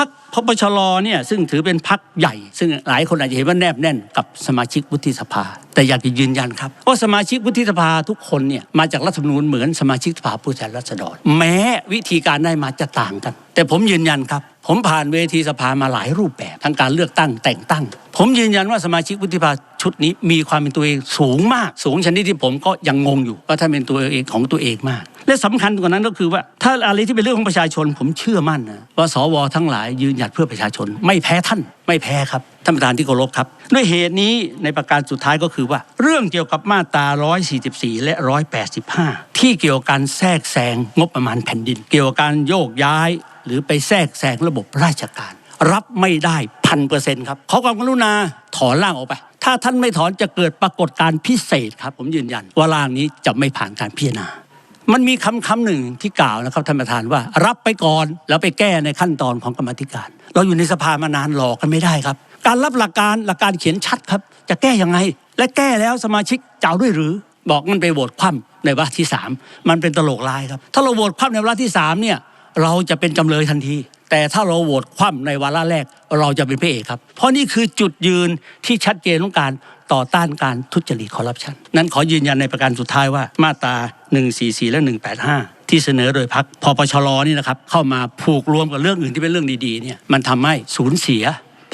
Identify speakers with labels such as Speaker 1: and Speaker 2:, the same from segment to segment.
Speaker 1: พักพปชรเนี่ยซึ่งถือเป็นพักใหญ่ ซึ่งหลายคนอาจจะเห็นว่าแนบแน่นกับสมาชิกวุฒิสภา แต่อยากจะยืนยันครับว่าสมาชิกวุฒิสภาทุกคนเนี่ยมาจากรัฐธรรมนูญเหมือนสมาชิกสภาผู้แทนราษฎร แม้วิธีการได้มาจะต่างกัน แต่ผมยืนยันครับ ผมผ่านเวทีสภามาหลายรูปแบบทั้งการเลือกตั้งแต่งตั้ง ผมยืนยันว่าสมาชิกวุฒิสภาชุดนี้มีความเป็นตัวเองสูงมาก สูงชนิดที่ผมก็ยังงงอยู่ว่าท่านเป็นตัวเองของตัวเองมาก และสำคัญกว่านั้นก็คือว่าถ้าอะไรที่เป็นเรื่องของประชาชน ผมเชื่อมั่นนะว่าสวทั้งหลายยืนหยัดเพื่อประชาชน ไม่แพ้ท่านไม่แพ้ครับท่านประธานที่เคารพครับ ด้วยเหตุนี้ในประการสุดท้ายก็คือว่า เรื่องเกี่ยวกับมาตรา 144 และ 185 ที่เกี่ยวกับการแทรกแซงงบประมาณแผ่นดิน เกี่ยวกับการโยกย้าย หรือไปแทรกแซงระบบราชการ รับไม่ได้พันเปอร์เซ็นต์ครับขอความกรุณาถอนร่างออกไปถ้าท่านไม่ถอนจะเกิดปรากฏการณ์พิเศษครับ ผมยืนยันว่าร่างนี้จะไม่ผ่านการพิจารณา มันมีคำคำหนึ่งที่กล่าวนะครับท่านประธานว่า รับไปก่อนแล้วไปแก้ในขั้นตอนของกรรมธิการ เราอยู่ในสภามานานหลอกกันไม่ได้ครับ การรับหลักการหลักการเขียนชัดครับ จะแก้ยังไง และแก้แล้วสมาชิกจะเอาด้วยหรือ บอกมันไปโหวตคว่ำในวาระที่สามมันเป็นตลกลายครับ ถ้าเราโหวตคว่ำในวาระที่สามเนี่ยเราจะเป็นจำเลยทันที แต่ถ้าเราโหวตคว่ำในวาระแรกเราจะเป็นพระเอกครับ เพราะนี่คือจุดยืนที่ชัดเจนของการต่อต้านการทุจริตคอร์รัปชันนั้นขอยืนยันในประการสุดท้ายว่ามาตรา 144 และ 185 ที่เสนอโดยพักพปชรนี่นะครับเข้ามาผูกรวมกับเรื่องอื่นที่เป็นเรื่องดีๆเนี่ยมันทำให้สูญเสีย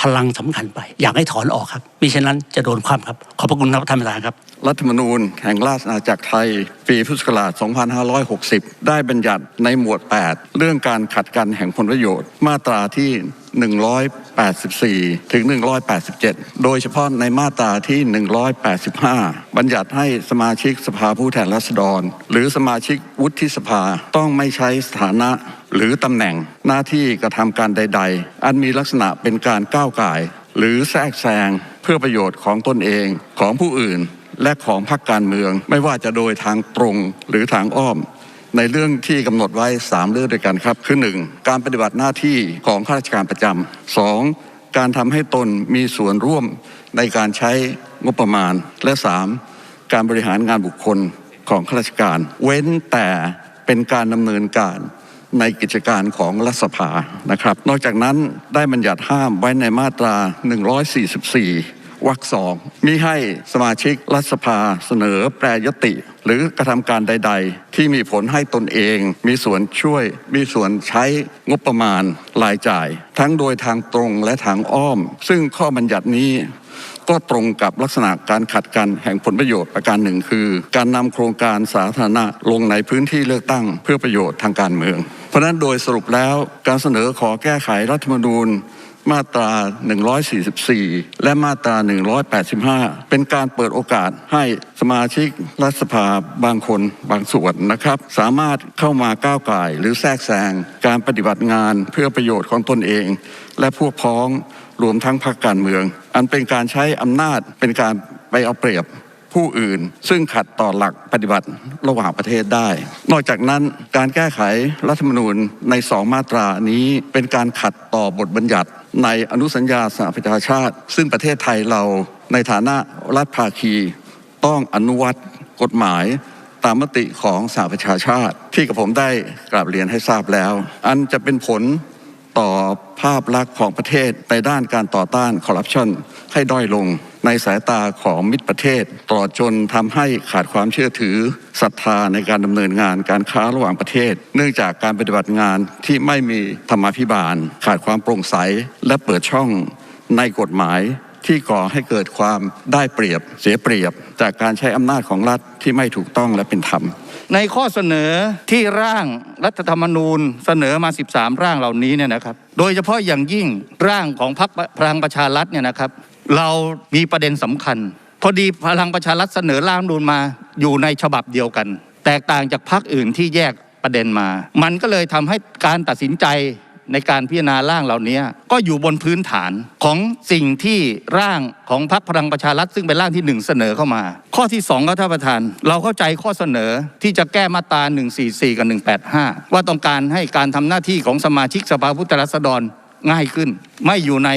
Speaker 1: พลังสำคัญไป อยากให้ถอนออกครับมิฉะนั้นจะโดนคว่ำครับ ขอบพระคุณครับท่านประธานครับ
Speaker 2: รัฐธรรมนูญแห่งราชอาณาจักรไทย ปีพุทธศักราช 2560 ได้บัญญัติในหมวด 8 เรื่องการขัดกันแห่งผลประโยชน์มาตราที่ 184 ถึง 187 โดยเฉพาะในมาตราที่ 185 บัญญัติให้สมาชิกสภาผู้แทนราษฎร หรือสมาชิกวุฒิสภาต้องไม่ใช้สถานะหรือตำแหน่งหน้าที่กระทำการใด ๆ อันมีลักษณะเป็นการก้าวก่ายหรือแทรกแซงเพื่อประโยชน์ของตนเองของผู้อื่น และของพรรคการเมือง ไม่ว่าจะโดยทางตรงหรือทางอ้อม ในเรื่องที่กำหนดไว้ 3 เรื่องด้วยกันครับคือ 1. การปฏิบัติหน้าที่ของข้าราชการประจำ 2. การทำให้ตนมีส่วนร่วมในการใช้งบประมาณ และ 3. การบริหารงานบุคคลของข้าราชการ เว้นแต่เป็นการดำเนินการในกิจการของรัฐสภานะครับ นอกจากนั้นได้บัญญัติห้ามไว้ในมาตรา 144วรรคสองมิให้สมาชิกรัฐสภาเสนอแปรยติ หรือกระทำการใด ๆ ที่มีผลให้ตนเอง มีส่วนช่วย มีส่วนใช้งบประมาณรายจ่าย ทั้งโดยทางตรงและทางอ้อม ซึ่งข้อบัญญัตินี้ก็ตรงกับลักษณะการขัดกันแห่งผลประโยชน์ประการหนึ่งคือ การนำโครงการสาธารณะลงในพื้นที่เลือกตั้งเพื่อประโยชน์ทางการเมือง เพราะฉะนั้นโดยสรุปแล้วการเสนอขอแก้ไขรัฐธรรมนูญ มาตรา 144 และมาตรา 185 เป็นการเปิดโอกาสให้สมาชิกรัฐสภาบางคนบางส่วนนะครับ สามารถเข้ามาก้าวไก่หรือแทรกแซงการปฏิบัติงานเพื่อประโยชน์ของตนเอง และพวกพ้องรวมทั้งพรรคการเมือง อันเป็นการใช้อำนาจเป็นการไปเอาเปรียบผู้อื่นซึ่งขัดต่อหลักปฏิบัติระหว่างประเทศได้ นอกจากนั้นการแก้ไขรัฐธรรมนูญในสองมาตรานี้เป็นการขัดต่อบทบัญญัติในอนุสัญญาสหประชาชาติ ซึ่งประเทศไทยเราในฐานะรัฐภาคีต้องอนุวัตกฎหมายตามมติของสหประชาชาติ ที่กับผมได้กราบเรียนให้ทราบแล้ว อันจะเป็นผลต่อภาพลักษณ์ของประเทศในด้านการต่อต้านคอร์รัปชันให้ด้อยลง ในสายตาของมิตรประเทศตลอดจนทำให้ขาดความเชื่อถือศรัทธาในการดำเนินงานการค้าระหว่างประเทศ เนื่องจากการปฏิบัติงานที่ไม่มีธรรมาภิบาล ขาดความโปร่งใสและเปิดช่องในกฎหมายที่ก่อให้เกิดความได้เปรียบเสียเปรียบ จากการใช้อำนาจของรัฐที่ไม่ถูกต้องและเป็นธรรม
Speaker 3: ในข้อเสนอที่ร่างรัฐธรรมนูญเสนอมา 13 ร่างเหล่านี้เนี่ยนะครับ โดยเฉพาะอย่างยิ่งร่างของพรรคพลังประชารัฐเนี่ยนะครับ เรามีประเด็นสำคัญ พอดีพลังประชารัฐเสนอร่างรัฐธรรมนูญมาอยู่ในฉบับเดียวกัน แตกต่างจากพรรคอื่นที่แยกประเด็นมา มันก็เลยทำให้การตัดสินใจในการพิจารณาร่างเหล่านี้ก็อยู่บนพื้นฐานของสิ่งที่ร่างของพรรคพลังประชารัฐซึ่งเป็นร่างที่หนึ่งเสนอเข้ามา ข้อที่สองก็ท่านประธาน เราเข้าใจข้อเสนอที่จะแก้มาตรา144 กับ 185 ว่าต้องการให้การทำหน้าที่ของสมาชิกสภาผู้แทนราษฎร ง่ายขึ้น ไม่อยู่ใน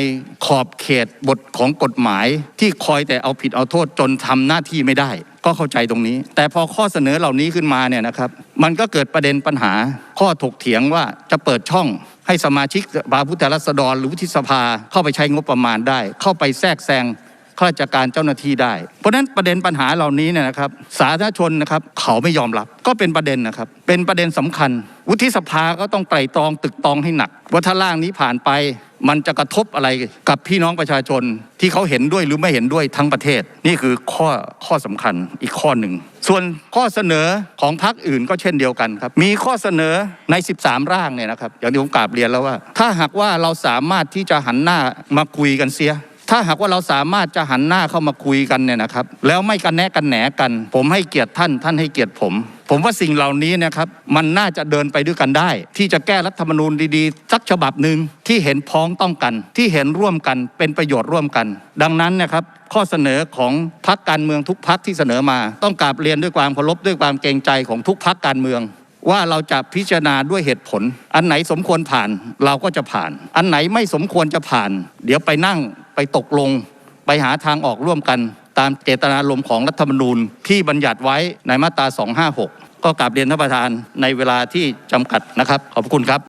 Speaker 3: ขอบเขตบทของกฎหมาย ที่คอยแต่เอาผิดเอาโทษจนทำหน้าที่ไม่ได้ ก็เข้าใจตรงนี้ แต่พอข้อเสนอเหล่านี้ขึ้นมาเนี่ยนะครับมันก็เกิดประเด็นปัญหาข้อถกเถียงว่าจะเปิดช่องให้สมาชิกบาผู้แทนราษฎรหรือวุฒิสภาเข้าไปใช้งบประมาณได้ เข้าไปแทรกแซง ข้าราชการเจ้าหน้าที่ได้ เพราะฉะนั้นประเด็นปัญหาเหล่านี้เนี่ยนะครับสาธารณชนนะครับเขาไม่ยอมรับก็เป็นประเด็นนะครับ เป็นประเด็นสำคัญ วุฒิสภาก็ต้องไตร่ตรองตึกตรองให้หนัก ว่าถ้าร่างนี้ผ่านไปมันจะกระทบอะไรกับพี่น้องประชาชนที่เขาเห็นด้วยหรือไม่เห็นด้วยทั้งประเทศ นี่คือข้อข้อสำคัญอีกข้อหนึ่ง ส่วนข้อเสนอของพรรคอื่นก็เช่นเดียวกันครับ มีข้อเสนอใน 13 ร่างเนี่ยนะครับอย่างที่ผมกราบเรียนแล้วว่า ถ้าหากว่าเราสามารถที่จะหันหน้ามาคุยกันเสีย ถ้าหากว่าเราสามารถจะหันหน้าเข้ามาคุยกันเนี่ยนะครับ แล้วไม่กันแนะกันแหนกัน ผมให้เกียรติท่านท่านให้เกียรติผม ผมว่าสิ่งเหล่านี้นะครับมันน่าจะเดินไปด้วยกันได้ ที่จะแก้รัฐธรรมนูญดีๆ สักฉบับหนึ่งที่เห็นพ้องต้องกัน ที่เห็นร่วมกันเป็นประโยชน์ร่วมกัน ดังนั้นนะครับข้อเสนอของพรรคการเมืองทุกพรรคที่เสนอมา ต้องกราบเรียนด้วยความเคารพด้วยความเกรงใจของทุกพรรคการเมืองว่าเราจะพิจารณาด้วยเหตุผล อันไหนสมควรผ่านเราก็จะผ่าน อันไหนไม่สมควรจะผ่าน เดี๋ยวไปนั่ง ไปตกลง ไปหาทางออกร่วมกันตามเจตนารมณ์ของรัฐธรรมนูญที่บัญญัติไว้ในมาตรา 256 ก็กลับเรียนท่านประธานในเวลาที่จำกัดนะครับ ขอบคุณครับ